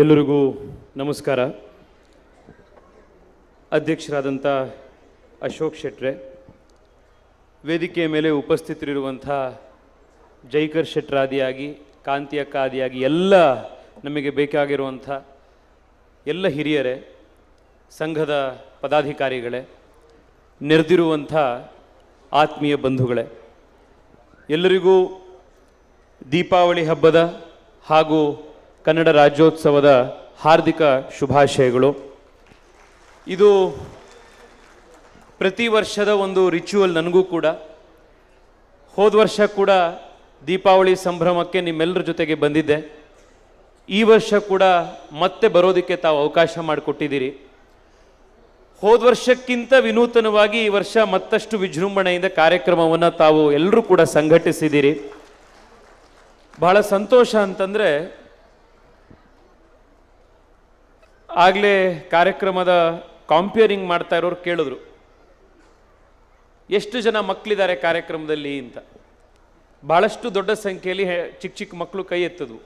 ಎಲ್ಲರಿಗೂ ನಮಸ್ಕಾರ. ಅಧ್ಯಕ್ಷರಾದಂಥ ಅಶೋಕ್ ಶೆಟ್ರೆ, ವೇದಿಕೆಯ ಮೇಲೆ ಉಪಸ್ಥಿತರಿರುವಂಥ ಜೈಕರ್ ಶೆಟ್ರಾದಿಯಾಗಿ ಕಾಂತಿಯಕ್ಕ ಆದಿಯಾಗಿ ಎಲ್ಲ ನಮಗೆ ಬೇಕಾಗಿರುವಂಥ ಎಲ್ಲ ಹಿರಿಯರೇ, ಸಂಘದ ಪದಾಧಿಕಾರಿಗಳೇ, ನೆರೆದಿರುವಂಥ ಆತ್ಮೀಯ ಬಂಧುಗಳೇ, ಎಲ್ಲರಿಗೂ ದೀಪಾವಳಿ ಹಬ್ಬದ ಹಾಗೂ ಕನ್ನಡ ರಾಜ್ಯೋತ್ಸವದ ಹಾರ್ದಿಕ ಶುಭಾಶಯಗಳು. ಇದು ಪ್ರತಿ ವರ್ಷದ ಒಂದು ರಿಚುವಲ್ ನನಗೂ ಕೂಡ. ಹೋದ ವರ್ಷ ಕೂಡ ದೀಪಾವಳಿ ಸಂಭ್ರಮಕ್ಕೆ ನಿಮ್ಮೆಲ್ಲರ ಜೊತೆಗೆ ಬಂದಿದ್ದೆ. ಈ ವರ್ಷ ಕೂಡ ಮತ್ತೆ ಬರೋದಕ್ಕೆ ತಾವು ಅವಕಾಶ ಮಾಡಿಕೊಟ್ಟಿದ್ದೀರಿ. ಹೋದ ವರ್ಷಕ್ಕಿಂತ ವಿನೂತನವಾಗಿ ಈ ವರ್ಷ ಮತ್ತಷ್ಟು ವಿಜೃಂಭಣೆಯಿಂದ ಕಾರ್ಯಕ್ರಮವನ್ನು ತಾವು ಎಲ್ಲರೂ ಕೂಡ ಸಂಘಟಿಸಿದ್ದೀರಿ. ಬಹಳ ಸಂತೋಷ ಅಂತಂದರೆ ಆಗಲೇ ಕಾರ್ಯಕ್ರಮದ ಕಾಂಪಿಯರಿಂಗ್ ಮಾಡ್ತಾ ಇರೋರು ಕೇಳಿದ್ರು. ಎಷ್ಟು ಜನ ಮಕ್ಕಳಿದ್ದಾರೆ ಕಾರ್ಯಕ್ರಮದಲ್ಲಿ ಅಂತ. ಬಹಳಷ್ಟು ದೊಡ್ಡ ಸಂಖ್ಯೆಯಲ್ಲಿ ಚಿಕ್ಕ ಚಿಕ್ಕ ಮಕ್ಕಳು ಕೈ ಎತ್ತದು.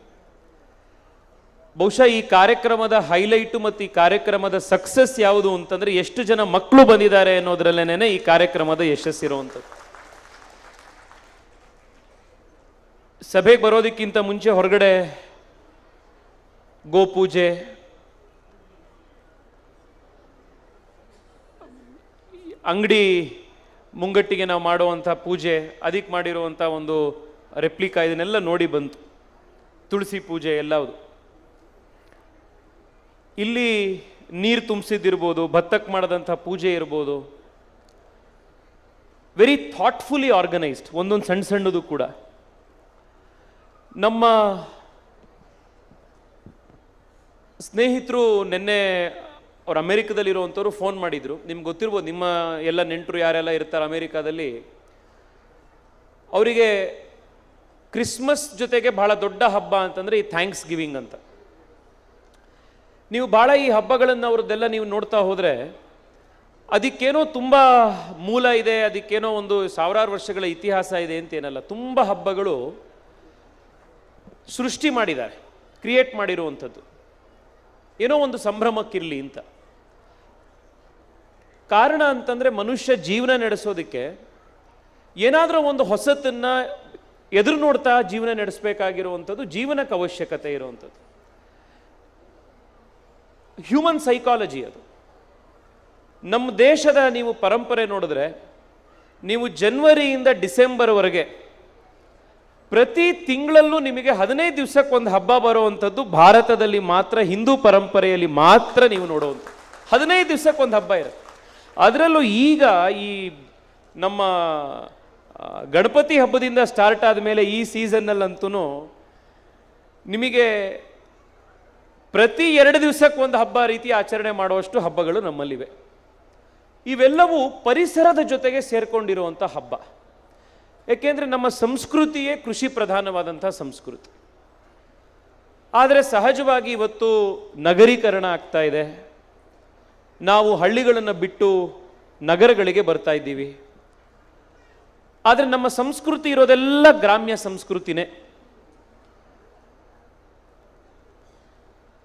ಬಹುಶಃ ಈ ಕಾರ್ಯಕ್ರಮದ ಹೈಲೈಟು ಮತ್ತು ಈ ಕಾರ್ಯಕ್ರಮದ ಸಕ್ಸಸ್ ಯಾವುದು ಅಂತಂದ್ರೆ ಎಷ್ಟು ಜನ ಮಕ್ಕಳು ಬಂದಿದ್ದಾರೆ ಅನ್ನೋದ್ರಲ್ಲೇನೆ ಈ ಕಾರ್ಯಕ್ರಮದ ಯಶಸ್ಸಿರುವಂಥದ್ದು ಸಭೆಗೆ ಬರೋದಕ್ಕಿಂತ ಮುಂಚೆ ಹೊರಗಡೆ ಗೋಪೂಜೆ ಅಂಗಡಿ ಮುಂಗಟ್ಟಿಗೆ ನಾವು ಮಾಡುವಂಥ ಪೂಜೆ ಅದಕ್ಕೆ ಮಾಡಿರುವಂಥ ಒಂದು ರೆಪ್ಲಿಕಾ ಇದನ್ನೆಲ್ಲ ನೋಡಿ ಬಂತು. ತುಳಸಿ ಪೂಜೆ ಎಲ್ಲವುದು. ಇಲ್ಲಿ ನೀರು ತುಂಬಿಸಿದ್ದಿರ್ಬೋದು ಭತ್ತಕ್ಕೆ ಮಾಡಿದಂಥ ಪೂಜೆ ಇರ್ಬೋದು. ವೆರಿ ಥಾಟ್ಫುಲಿ ಆರ್ಗನೈಸ್ಡ್ ಒಂದೊಂದು ಸಣ್ಣ ಸಣ್ಣದು ಕೂಡ. ನಮ್ಮ ಸ್ನೇಹಿತರು ನಿನ್ನೆ ಅವ್ರು ಅಮೇರಿಕದಲ್ಲಿರುವಂಥವ್ರು ಫೋನ್ ಮಾಡಿದ್ರು. ನಿಮ್ಗೆ ಗೊತ್ತಿರ್ಬೋದು, ನಿಮ್ಮ ಎಲ್ಲ ನೆಂಟರು ಯಾರೆಲ್ಲ ಇರ್ತಾರೆ ಅಮೇರಿಕಾದಲ್ಲಿ. ಅವರಿಗೆ ಕ್ರಿಸ್ಮಸ್ ಜೊತೆಗೆ ಬಹಳ ದೊಡ್ಡ ಹಬ್ಬ ಅಂತಂದ್ರೆ ಈ ಥ್ಯಾಂಕ್ಸ್ ಗಿವಿಂಗ್ ಅಂತ. ನೀವು ಭಾಳ ಈ ಹಬ್ಬಗಳನ್ನು ಅವ್ರದ್ದೆಲ್ಲ ನೀವು ನೋಡ್ತಾ ಹೋದರೆ, ಅದಕ್ಕೇನೋ ತುಂಬ ಮೂಲ ಇದೆ, ಅದಕ್ಕೇನೋ ಒಂದು ಸಾವಿರಾರು ವರ್ಷಗಳ ಇತಿಹಾಸ ಇದೆ ಅಂತೇನಲ್ಲ, ತುಂಬ ಹಬ್ಬಗಳು ಸೃಷ್ಟಿ ಮಾಡಿದ್ದಾರೆ, ಕ್ರಿಯೇಟ್ ಮಾಡಿರುವಂಥದ್ದು. ಏನೋ ಒಂದು ಸಂಭ್ರಮಕ್ಕಿರಲಿ ಅಂತ. ಕಾರಣ ಅಂತಂದ್ರೆ ಮನುಷ್ಯ ಜೀವನ ನಡೆಸೋದಕ್ಕೆ ಏನಾದರೂ ಒಂದು ಹೊಸತನ್ನು ಎದುರು ನೋಡ್ತಾ ಜೀವನ ನಡೆಸಬೇಕಾಗಿರುವಂಥದ್ದು ಜೀವನಕ್ಕೆ ಅವಶ್ಯಕತೆ ಇರುವಂಥದ್ದು. ಹ್ಯೂಮನ್ ಸೈಕಾಲಜಿ ಅದು. ನಮ್ಮ ದೇಶದ ನೀವು ಪರಂಪರೆ ನೋಡಿದ್ರೆ, ನೀವು ಜನ್ವರಿಯಿಂದ ಡಿಸೆಂಬರ್ವರೆಗೆ ಪ್ರತಿ ತಿಂಗಳಲ್ಲೂ ನಿಮಗೆ ಹದಿನೈದು ದಿವಸಕ್ಕೆ ಒಂದು ಹಬ್ಬ ಬರುವಂಥದ್ದು ಭಾರತದಲ್ಲಿ ಮಾತ್ರ, ಹಿಂದೂ ಪರಂಪರೆಯಲ್ಲಿ ಮಾತ್ರ ನೀವು ನೋಡುವಂಥ ಹದಿನೈದು ದಿವಸಕ್ಕೆ ಒಂದು ಹಬ್ಬ ಇರುತ್ತೆ. ಅದರಲ್ಲೂ ಈಗ ಈ ನಮ್ಮ ಗಣಪತಿ ಹಬ್ಬದಿಂದ ಸ್ಟಾರ್ಟ್ ಆದಮೇಲೆ ಈ ಸೀಸನ್ನಲ್ಲಂತೂ ನಿಮಗೆ ಪ್ರತಿ ಎರಡು ದಿವಸಕ್ಕೆ ಒಂದು ಹಬ್ಬ ರೀತಿ ಆಚರಣೆ ಮಾಡುವಷ್ಟು ಹಬ್ಬಗಳು ನಮ್ಮಲ್ಲಿವೆ. ಇವೆಲ್ಲವೂ ಪರಿಸರದ ಜೊತೆಗೆ ಸೇರಿಕೊಂಡಿರುವಂಥ ಹಬ್ಬ. ಏಕೆಂದರೆ ನಮ್ಮ ಸಂಸ್ಕೃತಿಯೇ ಕೃಷಿ ಪ್ರಧಾನವಾದಂಥ ಸಂಸ್ಕೃತಿ. ಆದರೆ ಸಹಜವಾಗಿ ಇವತ್ತು ನಗರೀಕರಣ ಆಗ್ತಾ ಇದೆ. ನಾವು ಹಳ್ಳಿಗಳನ್ನು ಬಿಟ್ಟು ನಗರಗಳಿಗೆ ಬರ್ತಾ ಇದ್ದೀವಿ. ಆದರೆ ನಮ್ಮ ಸಂಸ್ಕೃತಿ ಇರೋದೆಲ್ಲ ಗ್ರಾಮ್ಯ ಸಂಸ್ಕೃತಿನೇ.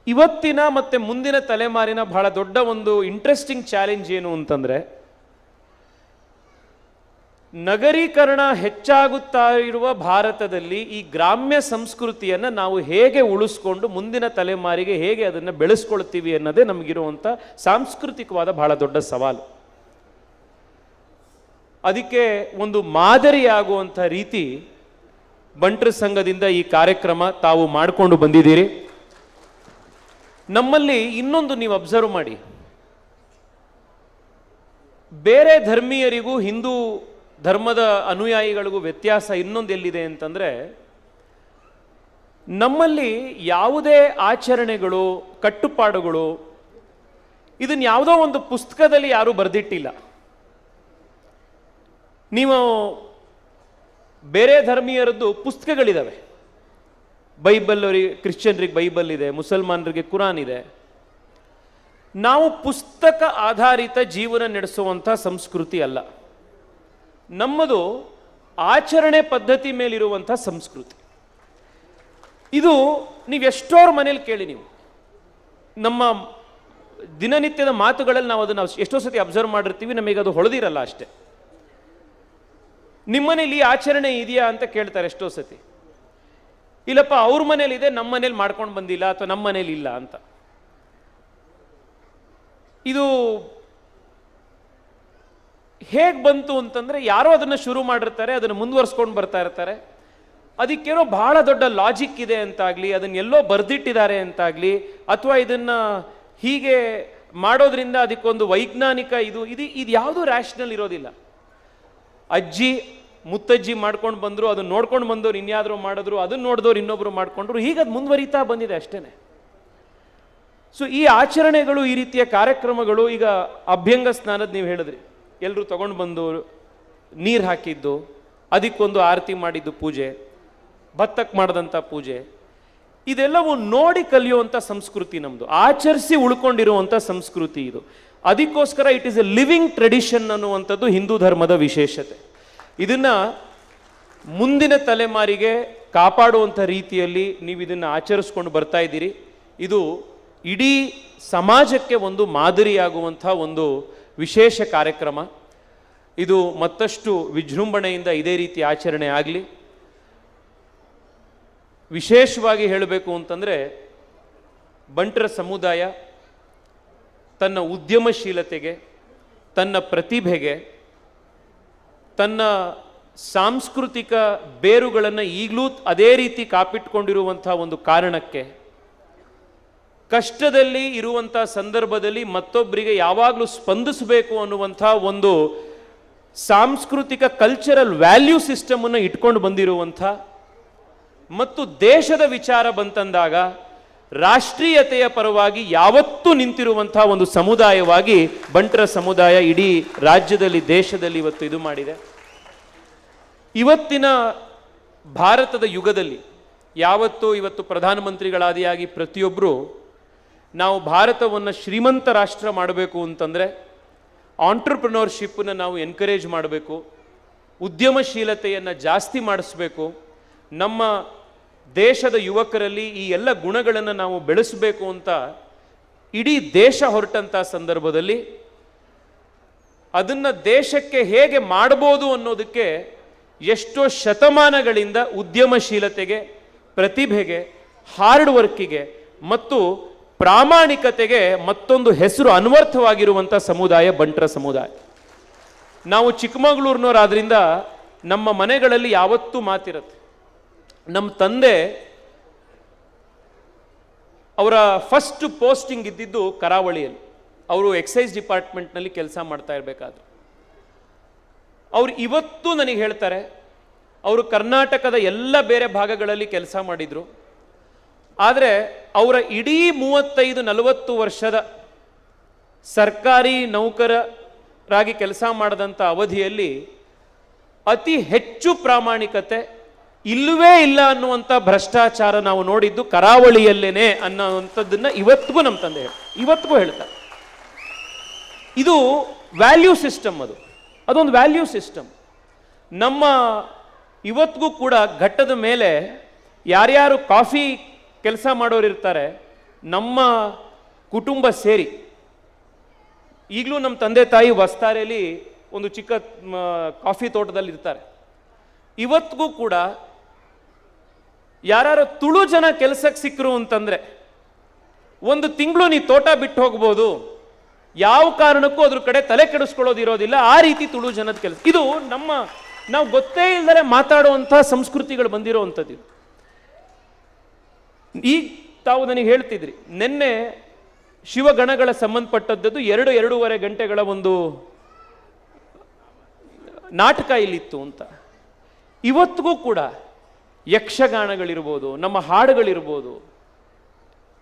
ಇವತ್ತಿನ ಮತ್ತೆ ಮುಂದಿನ ತಲೆಮಾರಿನ ಬಹಳ ದೊಡ್ಡ ಒಂದು ಇಂಟ್ರೆಸ್ಟಿಂಗ್ ಚಾಲೆಂಜ್ ಏನು ಅಂತಂದ್ರೆ ನಗರೀಕರಣ ಹೆಚ್ಚಾಗುತ್ತಾ ಇರುವ ಭಾರತದಲ್ಲಿ ಈ ಗ್ರಾಮ್ಯ ಸಂಸ್ಕೃತಿಯನ್ನು ನಾವು ಹೇಗೆ ಉಳಿಸ್ಕೊಂಡು ಮುಂದಿನ ತಲೆಮಾರಿಗೆ ಹೇಗೆ ಅದನ್ನು ಬೆಳೆಸ್ಕೊಳ್ತೀವಿ ಅನ್ನೋದೇ ನಮಗಿರುವಂಥ ಸಾಂಸ್ಕೃತಿಕವಾದ ಬಹಳ ದೊಡ್ಡ ಸವಾಲು. ಅದಕ್ಕೆ ಒಂದು ಮಾದರಿಯಾಗುವಂಥ ರೀತಿ ಬಂಟ್ರ ಸಂಘದಿಂದ ಈ ಕಾರ್ಯಕ್ರಮ ತಾವು ಮಾಡಿಕೊಂಡು ಬಂದಿದ್ದೀರಿ. ನಮ್ಮಲ್ಲಿ ಇನ್ನೊಂದು ನೀವು ಅಬ್ಸರ್ವ್ ಮಾಡಿ. ಬೇರೆ ಧರ್ಮೀಯರಿಗೂ ಹಿಂದೂ ಧರ್ಮದ ಅನುಯಾಯಿಗಳಿಗೂ ವ್ಯತ್ಯಾಸ ಇನ್ನೊಂದು ಎಲ್ಲಿದೆ ಅಂತಂದ್ರೆ, ನಮ್ಮಲ್ಲಿ ಯಾವುದೇ ಆಚರಣೆಗಳು, ಕಟ್ಟುಪಾಡುಗಳು ಇದನ್ನ ಯಾವುದೋ ಒಂದು ಪುಸ್ತಕದಲ್ಲಿ ಯಾರೂ ಬರೆದಿಟ್ಟಿಲ್ಲ. ನೀವು ಬೇರೆ ಧರ್ಮೀಯರದ್ದು ಪುಸ್ತಕಗಳಿದ್ದಾವೆ ಬೈಬಲ್ ಅವರಿಗೆ ಕ್ರಿಶ್ಚಿಯನ್ರಿಗೆ ಬೈಬಲ್ ಇದೆ, ಮುಸಲ್ಮಾನರಿಗೆ ಕುರಾನ್ ಇದೆ. ನಾವು ಪುಸ್ತಕ ಆಧಾರಿತ ಜೀವನ ನಡೆಸುವಂಥ ಸಂಸ್ಕೃತಿ ಅಲ್ಲ. ನಮ್ಮದು ಆಚರಣೆ ಪದ್ಧತಿ ಮೇಲಿರುವಂಥ ಸಂಸ್ಕೃತಿ. ಇದು ನೀವು ಎಷ್ಟೋರ್ ಮನೇಲಿ ಕೇಳಿ ನೀವು. ನಮ್ಮ ದಿನನಿತ್ಯದ ಮಾತುಗಳಲ್ಲಿ ನಾವು ಅದನ್ನು ಎಷ್ಟೋ ಸತಿ ಅಬ್ಸರ್ವ್ ಮಾಡಿರ್ತೀವಿ, ನಮಗೆ ಅದು ಹೊಳೆದಿರಲ್ಲ ಅಷ್ಟೇ. ನಿಮ್ಮನೇಲಿ ಆಚರಣೆ ಇದೆಯಾ ಅಂತ ಕೇಳ್ತಾರೆ ಎಷ್ಟೋ ಸತಿ. ಇಲ್ಲಪ್ಪ, ಅವ್ರ ಮನೇಲಿ ಇದೆ, ನಮ್ಮ ಮನೇಲಿ ಮಾಡ್ಕೊಂಡು ಬಂದಿಲ್ಲ ಅಥವಾ ನಮ್ಮ ಮನೇಲಿ ಇಲ್ಲ ಅಂತ. ಇದು ಹೇಗೆ ಬಂತು ಅಂತಂದರೆ ಯಾರೋ ಅದನ್ನು ಶುರು ಮಾಡಿರ್ತಾರೆ, ಅದನ್ನು ಮುಂದುವರ್ಸ್ಕೊಂಡು ಬರ್ತಾ ಇರ್ತಾರೆ. ಅದಕ್ಕೇನೋ ಬಹಳ ದೊಡ್ಡ ಲಾಜಿಕ್ ಇದೆ ಅಂತಾಗಲಿ, ಅದನ್ನ ಎಲ್ಲೋ ಬರ್ದಿಟ್ಟಿದ್ದಾರೆ ಅಂತಾಗಲಿ, ಅಥವಾ ಇದನ್ನು ಹೀಗೆ ಮಾಡೋದ್ರಿಂದ ಅದಕ್ಕೊಂದು ವೈಜ್ಞಾನಿಕ ಇದು ಇದು ಇದು ಯಾವುದೂ ರ್ಯಾಷನಲ್ ಇರೋದಿಲ್ಲ. ಅಜ್ಜಿ, ಮುತ್ತಜ್ಜಿ ಮಾಡ್ಕೊಂಡು ಬಂದರು, ಅದನ್ನ ನೋಡ್ಕೊಂಡು ಬಂದವ್ರು ಇನ್ಯಾದರೂ ಮಾಡಿದ್ರು, ಅದನ್ನ ನೋಡಿದವ್ರು ಇನ್ನೊಬ್ಬರು ಮಾಡಿಕೊಂಡ್ರು, ಹೀಗೆ ಅದು ಮುಂದುವರಿತಾ ಬಂದಿದೆ ಅಷ್ಟೇ ಸೊ ಈ ಆಚರಣೆಗಳು, ಈ ರೀತಿಯ ಕಾರ್ಯಕ್ರಮಗಳು, ಈಗ ಅಭ್ಯಂಗ ಸ್ನಾನದ ನೀವು ಹೇಳಿದ್ರಿ. ಎಲ್ಲರೂ ತಗೊಂಡು ಬಂದು ನೀರು ಹಾಕಿದ್ದು, ಅದಕ್ಕೊಂದು ಆರತಿ ಮಾಡಿದ್ದು ಪೂಜೆ ಭತ್ತಕ್ಕೆ ಮಾಡಿದಂಥ ಪೂಜೆ. ಇದೆಲ್ಲವೂ ನೋಡಿ ಕಲಿಯುವಂಥ ಸಂಸ್ಕೃತಿ ನಮ್ಮದು ಆಚರಿಸಿ ಉಳ್ಕೊಂಡಿರುವಂಥ ಸಂಸ್ಕೃತಿ ಇದು. ಅದಕ್ಕೋಸ್ಕರ it is a living tradition ಅನ್ನುವಂಥದ್ದು ಹಿಂದೂ ಧರ್ಮದ ವಿಶೇಷತೆ. ಇದನ್ನ ಮುಂದಿನ ತಲೆಮಾರಿಗೆ ಕಾಪಾಡುವಂಥ ರೀತಿಯಲ್ಲಿ ನೀವು ಇದನ್ನು ಆಚರಿಸ್ಕೊಂಡು ಬರ್ತಾ ಇದ್ದೀರಿ. ಇದು ಇಡೀ ಸಮಾಜಕ್ಕೆ ಒಂದು ಮಾದರಿಯಾಗುವಂಥ ಒಂದು ವಿಶೇಷ ಕಾರ್ಯಕ್ರಮ. ಇದು ಮತ್ತಷ್ಟು ವಿಜೃಂಭಣೆಯಿಂದ ಇದೇ ರೀತಿ ಆಚರಣೆ ಆಗಲಿ. ವಿಶೇಷವಾಗಿ ಹೇಳಬೇಕು ಅಂತಂದರೆ, ಬಂಟರ ಸಮುದಾಯ ತನ್ನ ಉದ್ಯಮಶೀಲತೆಗೆ, ತನ್ನ ಪ್ರತಿಭೆಗೆ, ತನ್ನ ಸಾಂಸ್ಕೃತಿಕ ಬೇರುಗಳನ್ನು ಈಗಲೂ ಅದೇ ರೀತಿ ಕಾಪಿಟ್ಕೊಂಡಿರುವಂಥ ಒಂದು ಕಾರಣಕ್ಕೆ ಕಷ್ಟದಲ್ಲಿ ಇರುವಂಥ ಸಂದರ್ಭದಲ್ಲಿ ಮತ್ತೊಬ್ಬರಿಗೆ ಯಾವಾಗಲೂ ಸ್ಪಂದಿಸಬೇಕು ಅನ್ನುವಂಥ ಒಂದು ಸಾಂಸ್ಕೃತಿಕ ಕಲ್ಚರಲ್ ವ್ಯಾಲ್ಯೂ ಸಿಸ್ಟಮನ್ನು ಇಟ್ಕೊಂಡು ಬಂದಿರುವಂಥ ಮತ್ತು ದೇಶದ ವಿಚಾರ ಬಂತಂದಾಗ ರಾಷ್ಟ್ರೀಯತೆಯ ಪರವಾಗಿ ಯಾವತ್ತೂ ನಿಂತಿರುವಂಥ ಒಂದು ಸಮುದಾಯವಾಗಿ ಬಂಟರ ಸಮುದಾಯ ಇಡೀ ರಾಜ್ಯದಲ್ಲಿ, ದೇಶದಲ್ಲಿ ಇವತ್ತು ಇದು ಮಾಡಿದೆ. ಇವತ್ತಿನ ಭಾರತದ ಯುಗದಲ್ಲಿ ಯಾವತ್ತು ಇವತ್ತು ಪ್ರಧಾನಮಂತ್ರಿಗಳಾದಿಯಾಗಿ ಪ್ರತಿಯೊಬ್ಬರು ನಾವು ಭಾರತವನ್ನು ಶ್ರೀಮಂತ ರಾಷ್ಟ್ರ ಮಾಡಬೇಕು ಅಂತಂದರೆ ಆಂಟ್ರಪ್ರಿನರ್ಶಿಪ್ಪನ್ನು ನಾವು ಎನ್ಕರೇಜ್ ಮಾಡಬೇಕು, ಉದ್ಯಮಶೀಲತೆಯನ್ನು ಜಾಸ್ತಿ ಮಾಡಿಸ್ಬೇಕು, ನಮ್ಮ ದೇಶದ ಯುವಕರಲ್ಲಿ ಈ ಎಲ್ಲ ಗುಣಗಳನ್ನು ನಾವು ಬೆಳೆಸಬೇಕು ಅಂತ ಇಡೀ ದೇಶ ಹೊರಟಂಥ ಸಂದರ್ಭದಲ್ಲಿ ಅದನ್ನು ದೇಶಕ್ಕೆ ಹೇಗೆ ಮಾಡ್ಬೋದು ಅನ್ನೋದಕ್ಕೆ ಎಷ್ಟೋ ಶತಮಾನಗಳಿಂದ ಉದ್ಯಮಶೀಲತೆಗೆ, ಪ್ರತಿಭೆಗೆ ಹಾರ್ಡ್ ವರ್ಕಿಗೆ ಮತ್ತು ಪ್ರಾಮಾಣಿಕತೆಗೆ ಮತ್ತೊಂದು ಹೆಸರು ಅನ್ವರ್ಥವಾಗಿರುವಂಥ ಸಮುದಾಯ ಬಂಟ್ರ ಸಮುದಾಯ. ನಾವು ಚಿಕ್ಕಮಗಳೂರಿನವರಾದ್ರಿಂದ ನಮ್ಮ ಮನೆಗಳಲ್ಲಿ ಯಾವತ್ತೂ ಮಾತಿರುತ್ತೆ. ನಮ್ಮ ತಂದೆ ಅವರ ಫಸ್ಟ್ ಪೋಸ್ಟಿಂಗ್ ಇದ್ದಿದ್ದು ಕರಾವಳಿಯಲ್ಲಿ. ಅವರು ಎಕ್ಸೈಸ್ ಡಿಪಾರ್ಟ್ಮೆಂಟ್ನಲ್ಲಿ ಕೆಲಸ ಮಾಡ್ತಾ ಇರಬೇಕಾದ್ರು. ಅವರು ಇವತ್ತು ನನಗೆ ಹೇಳ್ತಾರೆ, ಅವರು ಕರ್ನಾಟಕದ ಎಲ್ಲ ಬೇರೆ ಭಾಗಗಳಲ್ಲಿ ಕೆಲಸ ಮಾಡಿದ್ರು. ಆದರೆ ಅವರ ಇಡೀ ಮೂವತ್ತೈದು ನಲವತ್ತು ವರ್ಷದ ಸರ್ಕಾರಿ ನೌಕರರಾಗಿ ಕೆಲಸ ಮಾಡಿದಂಥ ಅವಧಿಯಲ್ಲಿ ಅತಿ ಹೆಚ್ಚು ಪ್ರಾಮಾಣಿಕತೆ ಇಲ್ಲವೇ ಇಲ್ಲ ಅನ್ನುವಂಥ ಭ್ರಷ್ಟಾಚಾರ ನಾವು ನೋಡಿದ್ದು ಕರಾವಳಿಯಲ್ಲೇನೆ ಅನ್ನೋವಂಥದ್ದನ್ನು ಇವತ್ತಿಗೂ ನಮ್ಮ ತಂದೆ. ಇವತ್ತಿಗೂ ಹೇಳ್ತಾರೆ. ಇದು ವ್ಯಾಲ್ಯೂ ಸಿಸ್ಟಮ್ ಅದು. ಅದೊಂದು ವ್ಯಾಲ್ಯೂ ಸಿಸ್ಟಮ್. ನಮ್ಮ ಇವತ್ತಿಗೂ ಕೂಡ ಘಟ್ಟದ ಮೇಲೆ ಯಾರ್ಯಾರು ಕಾಫಿ ಕೆಲಸ ಮಾಡೋರು ಇರ್ತಾರೆ, ನಮ್ಮ ಕುಟುಂಬ ಸೇರಿ. ಈಗಲೂ ನಮ್ಮ ತಂದೆ ತಾಯಿ ವಸ್ತಾರೆಯಲ್ಲಿ ಒಂದು ಚಿಕ್ಕ ಕಾಫಿ ತೋಟದಲ್ಲಿ ಇರ್ತಾರೆ. ಇವತ್ತಿಗೂ ಕೂಡ ಯಾರು ತುಳು ಜನ ಕೆಲಸಕ್ಕೆ ಸಿಕ್ಕರು ಅಂತಂದ್ರೆ, ಒಂದು ತಿಂಗಳು ನೀ ತೋಟ ಬಿಟ್ಟು ಹೋಗ್ಬೋದು, ಯಾವ ಕಾರಣಕ್ಕೂ ಅದ್ರ ಕಡೆ ತಲೆ ಕೆಡಿಸ್ಕೊಳ್ಳೋದಿರೋದಿಲ್ಲ ಆ ರೀತಿ ತುಳು ಜನದ ಕೆಲಸ. ಇದು ನಮ್ಮ, ನಾವು ಗೊತ್ತೇ ಇಲ್ಲದೆ ಮಾತಾಡುವಂಥ ಸಂಸ್ಕೃತಿಗಳು ಬಂದಿರೋವಂಥದ್ದು. ಇದು. ಈಗ ತಾವು ನನಗೆ ಹೇಳ್ತಿದ್ರಿ, ನಿನ್ನೆ ಶಿವಗಣಗಳ ಸಂಬಂಧಪಟ್ಟದ್ದು ಎರಡು ಎರಡೂವರೆ ಗಂಟೆಗಳ ಒಂದು ನಾಟಕ ಇಲ್ಲಿತ್ತು ಅಂತ. ಇವತ್ತಿಗೂ ಕೂಡ ಯಕ್ಷಗಾನಗಳಿರ್ಬೋದು, ನಮ್ಮ ಹಾಡುಗಳಿರ್ಬೋದು,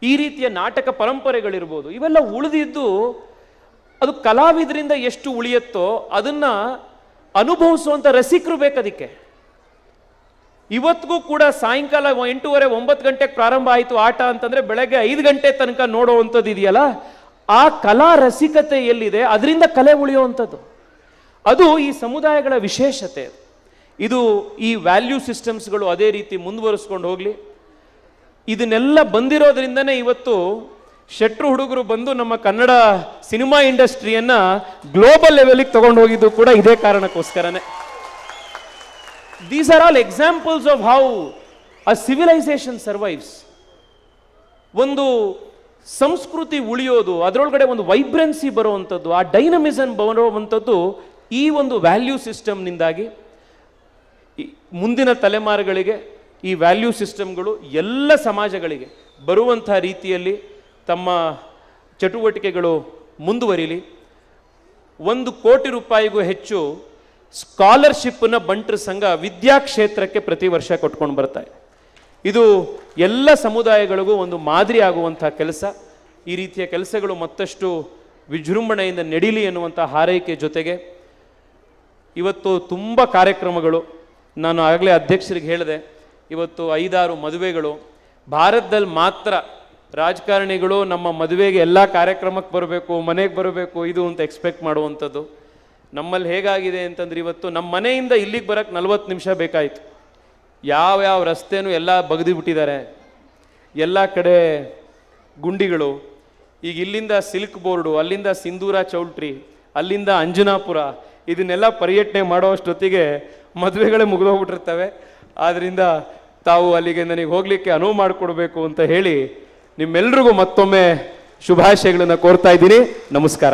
ಈ ರೀತಿಯ ನಾಟಕ ಪರಂಪರೆಗಳಿರ್ಬೋದು, ಇವೆಲ್ಲ ಉಳಿದಿದ್ದು ಅದು ಕಲಾವಿದರಿಂದ ಎಷ್ಟು ಉಳಿಯುತ್ತೋ ಅದನ್ನು ಅನುಭವಿಸುವಂಥ ರಸಿಕರು ಬೇಕದಕ್ಕೆ ಇವತ್ತಿಗೂ ಕೂಡ ಸಾಯಂಕಾಲ ಎಂಟೂವರೆ, ಒಂಬತ್ತು ಗಂಟೆಗೆ ಪ್ರಾರಂಭ ಆಯಿತು ಆಟ ಅಂತಂದ್ರೆ ಬೆಳಗ್ಗೆ ಐದು ಗಂಟೆ ತನಕ ನೋಡುವಂಥದ್ದು ಇದೆಯಲ್ಲ? ಆ ಕಲಾ ರಸಿಕತೆ ಎಲ್ಲಿದೆ? ಅದರಿಂದ ಕಲೆ ಉಳಿಯುವಂಥದ್ದು. ಅದು ಈ ಸಮುದಾಯಗಳ ವಿಶೇಷತೆ ಇದು ಈ ವ್ಯಾಲ್ಯೂ ಸಿಸ್ಟಮ್ಸ್ಗಳು ಅದೇ ರೀತಿ ಮುಂದುವರಿಸ್ಕೊಂಡು ಹೋಗಲಿ. ಇದನ್ನೆಲ್ಲ ಬಂದಿರೋದ್ರಿಂದನೇ ಇವತ್ತು ಶೆಟ್ರು ಹುಡುಗರು ಬಂದು ನಮ್ಮ ಕನ್ನಡ ಸಿನಿಮಾ ಇಂಡಸ್ಟ್ರಿಯನ್ನ ಗ್ಲೋಬಲ್ ಲೆವೆಲಿಗೆ ತಗೊಂಡು ಹೋಗಿದ್ದು ಕೂಡ ಇದೇ ಕಾರಣಕ್ಕೋಸ್ಕರನೇ. These are all examples of how a civilization survives. ಒಂದು ಸಂಸ್ಕೃತಿ ಉಳಿಯೋದು, ಅದರೊಳಗಡೆ ಒಂದು ವೈಬ್ರೆನ್ಸಿ ಬರುವಂಥದ್ದು, ಆ ಡೈನಮಿಸಮ್ ಬರುವಂಥದ್ದು ಈ ಒಂದು ವ್ಯಾಲ್ಯೂ ಸಿಸ್ಟಮ್ನಿಂದಾಗಿ ಮುಂದಿನ ತಲೆಮಾರುಗಳಿಗೆ ಈ ವ್ಯಾಲ್ಯೂ ಸಿಸ್ಟಮ್ಗಳು ಎಲ್ಲ ಸಮಾಜಗಳಿಗೆ ಬರುವಂಥ ರೀತಿಯಲ್ಲಿ ತಮ್ಮ ಚಟುವಟಿಕೆಗಳು ಮುಂದುವರಿಲಿ ಒಂದು ಕೋಟಿ ರೂಪಾಯಿಗೂ ಹೆಚ್ಚು ಸ್ಕಾಲರ್ಶಿಪ್ಪನ್ನ ಬಂಟ್ರ ಸಂಘ ವಿದ್ಯಾ ಕ್ಷೇತ್ರಕ್ಕೆ ಪ್ರತಿ ವರ್ಷ ಕೊಟ್ಕೊಂಡು ಬರ್ತಾ ಇದೆ. ಇದು ಎಲ್ಲ ಸಮುದಾಯಗಳಿಗೂ ಒಂದು ಮಾದರಿ ಆಗುವಂಥ ಕೆಲಸ. ಈ ರೀತಿಯ ಕೆಲಸಗಳು ಮತ್ತಷ್ಟು ವಿಜೃಂಭಣೆಯಿಂದ ನಡೀಲಿ ಎನ್ನುವಂಥ ಹಾರೈಕೆ ಜೊತೆಗೆ ಇವತ್ತು ತುಂಬ ಕಾರ್ಯಕ್ರಮಗಳು. ನಾನು ಆಗಲೇ ಅಧ್ಯಕ್ಷರಿಗೆ ಹೇಳಿದೆ, ಇವತ್ತು ಐದಾರು ಮದುವೆಗಳು. ಭಾರತದಲ್ಲಿ ಮಾತ್ರ ರಾಜಕಾರಣಿಗಳು ನಮ್ಮ ಮದುವೆಗೆ ಎಲ್ಲ ಕಾರ್ಯಕ್ರಮಕ್ಕೆ ಬರಬೇಕು, ಮನೆಗೆ ಬರಬೇಕು, ಇದು ಅಂತ ಎಕ್ಸ್ಪೆಕ್ಟ್ ಮಾಡುವಂಥದ್ದು. ನಮ್ಮಲ್ಲಿ ಹೇಗಾಗಿದೆ ಅಂತಂದ್ರೆ ಇವತ್ತು ನಮ್ಮ ಮನೆಯಿಂದ ಇಲ್ಲಿಗೆ ಬರೋಕ್ಕೆ ನಲ್ವತ್ತು ನಿಮಿಷ ಬೇಕಾಯಿತು. ಯಾವ ಯಾವ ರಸ್ತೆನೂ ಎಲ್ಲ ಬಗ್ದು ಬಿಟ್ಟಿದ್ದಾರೆ ಎಲ್ಲ ಕಡೆ ಗುಂಡಿಗಳು, ಈಗ ಇಲ್ಲಿಂದ ಸಿಲ್ಕ್ ಬೋರ್ಡು, ಅಲ್ಲಿಂದ ಸಿಂಧೂರ ಚೌಲ್ಟ್ರಿ, ಅಲ್ಲಿಂದ ಅಂಜನಾಪುರ, ಇದನ್ನೆಲ್ಲ ಪರ್ಯಟನೆ ಮಾಡೋ ಅಷ್ಟೊತ್ತಿಗೆ ಮದುವೆಗಳೇ ಮುಗಿದೋಗ್ಬಿಟ್ಟಿರ್ತವೆ. ಆದ್ದರಿಂದ ತಾವು ಅಲ್ಲಿಗೆ ನನಗೆ ಹೋಗಲಿಕ್ಕೆ ಅನುವು ಮಾಡಿಕೊಡ್ಬೇಕು ಅಂತ ಹೇಳಿ ನಿಮ್ಮೆಲ್ರಿಗೂ ಮತ್ತೊಮ್ಮೆ ಶುಭಾಶಯಗಳನ್ನು ಕೋರ್ತಾ ಇದ್ದೀನಿ. ನಮಸ್ಕಾರ.